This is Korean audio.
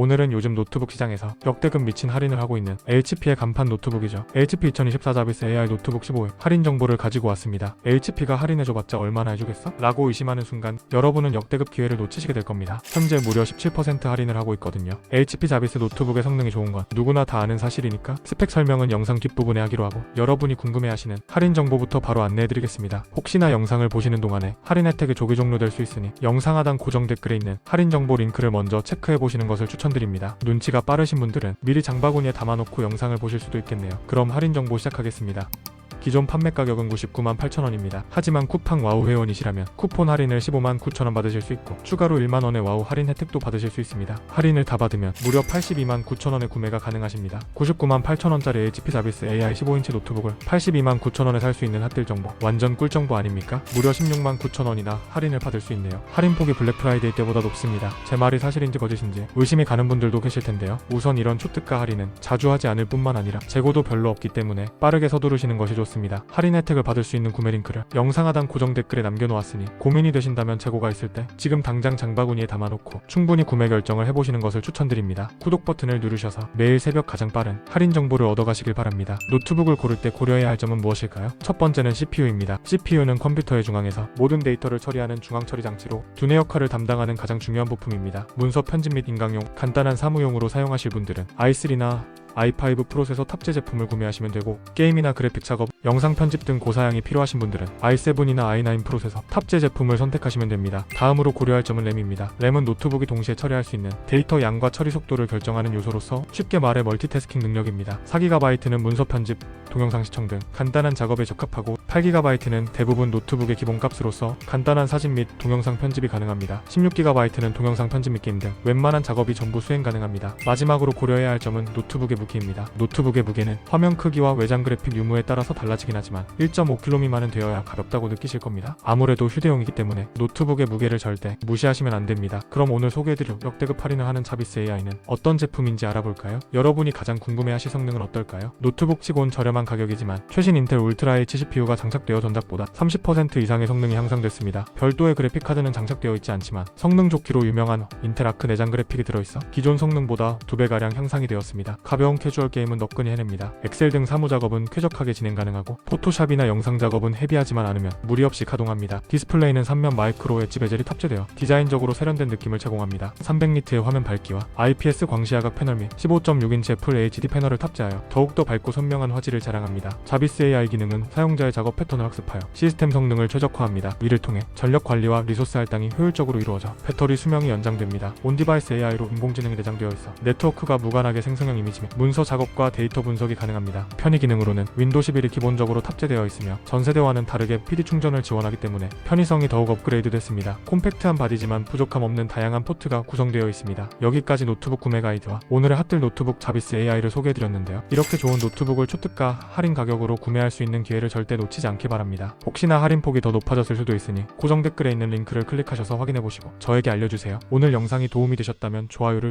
오늘은 요즘 노트북 시장에서 역대급 미친 할인을 하고 있는 HP의 간판 노트북이죠. HP 2024 자비스 AI 노트북 15의 할인 정보를 가지고 왔습니다. HP가 할인해줘봤자 얼마나 해주겠어? 라고 의심하는 순간 여러분은 역대급 기회를 놓치시게 될 겁니다. 현재 무려 17% 할인을 하고 있거든요. HP 자비스 노트북의 성능이 좋은 건 누구나 다 아는 사실이니까 스펙 설명은 영상 뒷부분에 하기로 하고 여러분이 궁금해하시는 할인 정보부터 바로 안내해드리겠습니다. 혹시나 영상을 보시는 동안에 할인 혜택이 조기 종료될 수 있으니 영상 하단 고정 댓글에 있는 할인 정보 링크를 먼저 체크해 보시는 것을 추천 드립니다. 눈치가 빠르신 분들은 미리 장바구니에 담아놓고 영상을 보실 수도 있겠네요. 그럼 할인 정보 시작하겠습니다. 기존 판매 가격은 99만 8천원입니다. 하지만 쿠팡 와우 회원이시라면 쿠폰 할인을 15만 9천원 받으실 수 있고 추가로 1만원의 와우 할인 혜택도 받으실 수 있습니다. 할인을 다 받으면 무려 82만 9천원의 구매가 가능하십니다. 99만 8천원짜리 HP 자비스 AI 15인치 노트북을 82만 9천원에 살 수 있는 핫딜 정보 완전 꿀 정보 아닙니까? 무려 16만 9천원이나 할인을 받을 수 있네요. 할인폭이 블랙 프라이데이 때보다 높습니다. 제 말이 사실인지 거짓인지 의심이 가는 분들도 계실 텐데요. 우선 이런 초특가 할인은 자주 하지 않을 뿐만 아니라 재고도 별로 없기 때문에 빠르게 서두르시는 것이 좋습니다. 할인 혜택을 받을 수 있는 구매 링크를 영상 하단 고정 댓글에 남겨놓았으니 고민이 되신다면 재고가 있을 때 지금 당장 장바구니에 담아놓고 충분히 구매 결정을 해보시는 것을 추천드립니다. 구독 버튼을 누르셔서 매일 새벽 가장 빠른 할인 정보를 얻어가시길 바랍니다. 노트북을 고를 때 고려해야 할 점은 무엇일까요? 첫 번째는 CPU입니다. CPU는 컴퓨터의 중앙에서 모든 데이터를 처리하는 중앙 처리 장치로 두뇌 역할을 담당하는 가장 중요한 부품입니다. 문서 편집 및 인강용, 간단한 사무용으로 사용하실 분들은 i3나 i5 프로세서 탑재 제품을 구매하시면 되고 게임이나 그래픽 작업, 영상 편집 등 고사양이 필요하신 분들은 i7이나 i9 프로세서 탑재 제품을 선택하시면 됩니다. 다음으로 고려할 점은 램입니다. 램은 노트북이 동시에 처리할 수 있는 데이터 양과 처리 속도를 결정하는 요소로서 쉽게 말해 멀티태스킹 능력입니다. 4GB는 문서 편집, 동영상 시청 등 간단한 작업에 적합하고 8GB는 대부분 노트북의 기본값으로서 간단한 사진 및 동영상 편집이 가능합니다. 16GB는 동영상 편집 및 게임 등 웬만한 작업이 전부 수행 가능합니다. 마지막으로 고려해야 할 점은 노트북의 무게입니다. 노트북의 무게는 화면 크기와 외장 그래픽 유무에 따라서 달라 지긴 하지만 1.5kg 미만은 되어야 가볍다고 느끼실 겁니다. 아무래도 휴대용이기 때문에 노트북의 무게를 절대 무시하시면 안 됩니다. 그럼 오늘 소개해드릴 역대급 할인을 하는 자비스 AI는 어떤 제품인지 알아볼까요? 여러분이 가장 궁금해하실 성능은 어떨까요? 노트북 치곤 저렴한 가격이지만 최신 인텔 울트라 H CPU가 장착되어 전작보다 30% 이상의 성능이 향상됐습니다. 별도의 그래픽 카드는 장착되어 있지 않지만 성능 좋기로 유명한 인텔 아크 내장 그래픽이 들어있어 기존 성능보다 2배가량 향상이 되었습니다. 가벼운 캐주얼 게임은 너끈히 해냅니다. 엑셀 등 사무 작업은 쾌적하게 진행 가능 하고 포토샵이나 영상 작업은 헤비하지만 않으면 무리 없이 가동합니다. 디스플레이는 3면 마이크로 엣지 베젤이 탑재되어 디자인적으로 세련된 느낌을 제공합니다. 300니트의 화면 밝기와 IPS 광시야각 패널 및 15.6인치 애플 HD 패널을 탑재하여 더욱더 밝고 선명한 화질을 자랑합니다. 자비스 AI 기능은 사용자의 작업 패턴을 학습하여 시스템 성능을 최적화합니다. 이를 통해 전력 관리와 리소스 할당이 효율적으로 이루어져 배터리 수명이 연장됩니다. 온디바이스 AI로 인공지능이 내장되어 있어 네트워크가 무관하게 생성형 이미지 및 문서 작업과 데이터 분석이 가능합니다. 편의 기능으로는 윈도우 11이 기본 적으로 탑재되어 있으며 전세대와는 다르게 PD 충전을 지원하기 때문에 편의성이 더욱 업그레이드 됐습니다. 콤팩트한 바디지만 부족함 없는 다양한 포트가 구성되어 있습니다. 여기까지 노트북 구매 가이드와 오늘의 핫들 노트북 자비스 AI를 소개해드렸는데요. 이렇게 좋은 노트북을 초특가 할인 가격으로 구매할 수 있는 기회를 절대 놓치지 않기 바랍니다. 혹시나 할인폭이 더 높아졌을 수도 있으니 고정 댓글에 있는 링크를 클릭하셔서 확인해보시고 저에게 알려주세요. 오늘 영상이 도움이 되셨다면 좋아요를